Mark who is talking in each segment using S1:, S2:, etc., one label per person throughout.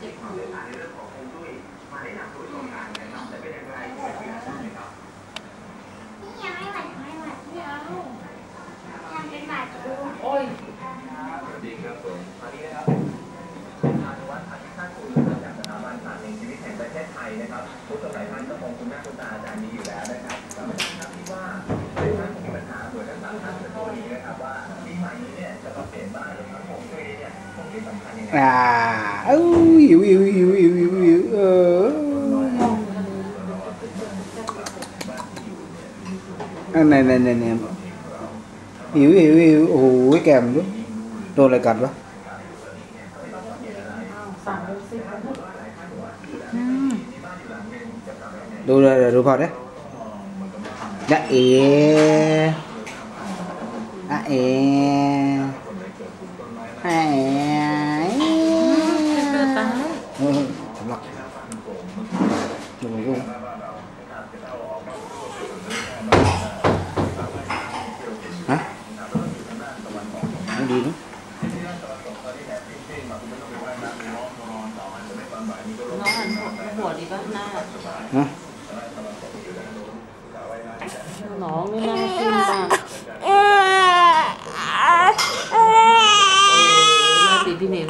S1: เจ็บหู
S2: นี่ยังไม่หวัดไม่หวัดไม่เอายังเป็นหวัดอยู่
S1: โอ้ย
S3: สวัสดีครับผมตอนนี้นะครับเป็นพานุวัฒน์อธิชาติกุลนะครับจากสถาบันศาสตร์แห่งชีวิตแห่งประเทศไทยนะครับทุกสมัยท่านก็คงคุณแม่คุณตาอาจารย์นี้อยู่แล้วนะครับแต่ไม่ทราบที่ว่าในท่านมีปัญหาส่วนทั้งสามท่านเป็นตัวนี้นะครับว่าปีใหม่นี้เนี่ยจะต้องเปลี่ยนบ้านนะครับผมตัวเอง
S1: à yêu yêu yêu yêu yêu yêu
S4: ừ. à, này này này này. Hiểu hiểu hiểu. Cái kèm chứ đồ lại cật quá.
S1: Đồ là đồ phật đấy. Đã ế đã ế hai nội dung hả
S4: nó đi
S1: đó nó ăn của đi bắt na hả nó nó na xin bà bị bị nếm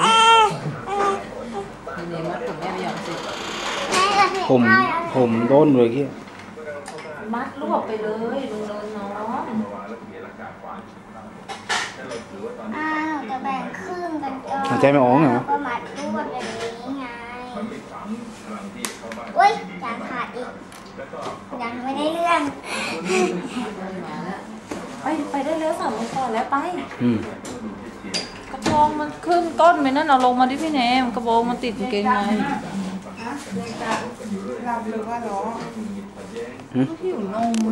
S1: bị nếm mắt của em giờ gì ผมแม่ไม่ยอมสิ
S4: ผมผมโดนเลยที่
S1: มัดรวบไปเลยลุงเลินน้อง
S2: อ้าวจะแบ่งครึ่งกันก่อน
S4: หายใจไม่ออกเหรอ
S2: แล้วก็มัดรวบอย่างนี้ไงอุ้ยจานขาดอีกยังไม่ได้เรื่อง
S1: มาแล้วไปไปได้แล้วสามโมงก่อนแล้วไป
S4: อืม
S1: กระโปรงมันขึ้นก้นไปนั่นเอาลงมาดิพี่เนมกระโปรงมันติดกางเกงใน
S4: อืม
S1: หิวนม